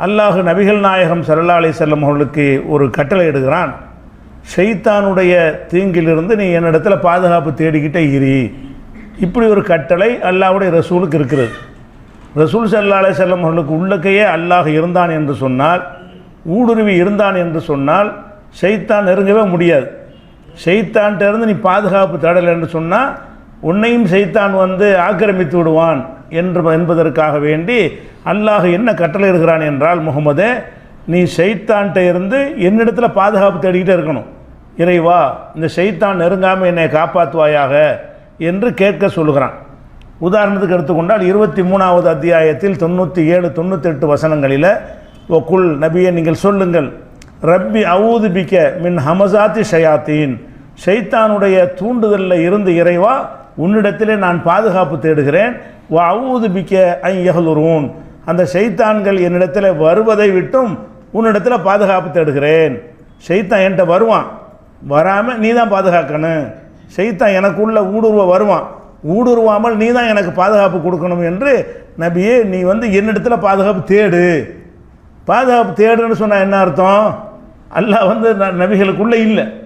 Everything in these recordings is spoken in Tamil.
அல்லாஹு நபிகள் நாயகம் சல்லா அலி செல்லம் அவர்களுக்கு ஒரு கட்டளை எடுகிறான் ஷெய்தானுடைய தீங்கிலிருந்து நீ என்னிடத்தில் பாதுகாப்பு தேடிக்கிட்டே இரு. இப்படி ஒரு கட்டளை அல்லாஹுடைய ரசூலுக்கு இருக்கிறது. ரசூல் சல்லா அலி செல்லம் அவர்களுக்கு உள்ளக்கையே அல்லாஹ் இருந்தான் என்று சொன்னால் ஊடுருவி இருந்தான் என்று சொன்னால் ஷெய்தான் நெருங்கவே முடியாது. ஷைத்தான்ட்ட நீ பாதுகாப்பு தேடலை என்று சொன்னால் உன்னையும் செய்தான் வந்து ஆக்கிரமித்து விடுவான் என்று என்பதற்காக வேண்டி அல்லாஹ் என்ன கட்டளை இருக்கிறான் என்றால் முகமது நீ ஷைத்தான்ட்ட இருந்து என்னிடத்தில் பாதுகாப்பு தேடிக்கிட்டே இருக்கணும். இறைவா இந்த ஷைத்தான் நெருங்காமல் என்னை காப்பாற்றுவாயாக என்று கேட்க சொல்லுகிறான். உதாரணத்துக்கு எடுத்துக்கொண்டால் இருபத்தி மூணாவது அத்தியாயத்தில் தொண்ணூற்றி ஏழு தொண்ணூத்தெட்டு வசனங்களில் ஒக்குல் நபியை நீங்கள் சொல்லுங்கள் ரப்பி அவுது பிக்க மின் ஹமசாத்தி ஷயாத்தீன். ஷைத்தானுடைய தூண்டுதலில் இருந்து இறைவா உன்னிடத்திலே நான் பாதுகாப்பு தேடுகிறேன். வ அவுது பிக்க ஐ யஹலுரூன். அந்த ஷைத்தான்கள் என்னிடத்தில் வருவதை விட்டும் உன்னிடத்தில் பாதுகாப்பு தேடுகிறேன். ஷைத்தான் என்கிட்ட வருவான். வராமல் நீ தான் பாதுகாக்கணும். ஷைத்தான் எனக்குள்ளே ஊடுருவ வருவான். ஊடுருவாமல் நீ தான் எனக்கு பாதுகாப்பு கொடுக்கணும் என்று நபியே நீ வந்து என்னிடத்தில் பாதுகாப்பு தேடு. பாதுகாப்பு தேடுன்னு சொன்னால் என்ன அர்த்தம்? அல்லாஹ் வந்து ந- நபிகளுக்குள்ளே இல்லை.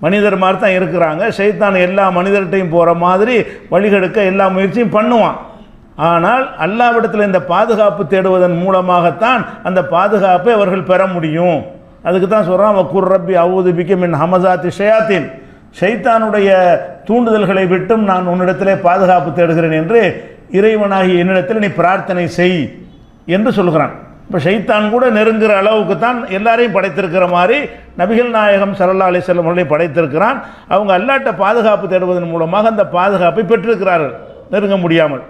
மனிதர் மாதிரி தான் இருக்கிறாங்க. சைத்தான் எல்லா மனிதர்கிட்டையும் போகிற மாதிரி வழிகெடுக்க எல்லா முயற்சியும் பண்ணுவான். ஆனால் அல்லாவிடத்தில் இந்த பாதுகாப்பு தேடுவதன் மூலமாகத்தான் அந்த பாதுகாப்பை அவர்கள் பெற முடியும். அதுக்கு தான் சொல்கிறான் வக்கூர் ரப்பி அவுது பிக்கமின் ஹமசாத்தி ஷயாத்தின். ஷைத்தானுடைய தூண்டுதல்களை விட்டும் நான் உன்னிடத்திலே பாதுகாப்பு தேடுகிறேன் என்று இறைவனாகி என்னிடத்தில் நீ பிரார்த்தனை செய் என்று சொல்கிறான். இப்போ ஷைத்தான் கூட நெருங்குற அளவுக்கு தான் எல்லாரையும் படைத்திருக்கிற மாதிரி நபிகள் நாயகம் சல்லா அலிசல்லம் அவர்களை படைத்திருக்கிறான். அவங்க அல்லாட்ட பாதுகாப்பு தேடுவதன் மூலமாக அந்த பாதுகாப்பை பெற்றிருக்கிறார்கள். நெருங்க முடியாமல்.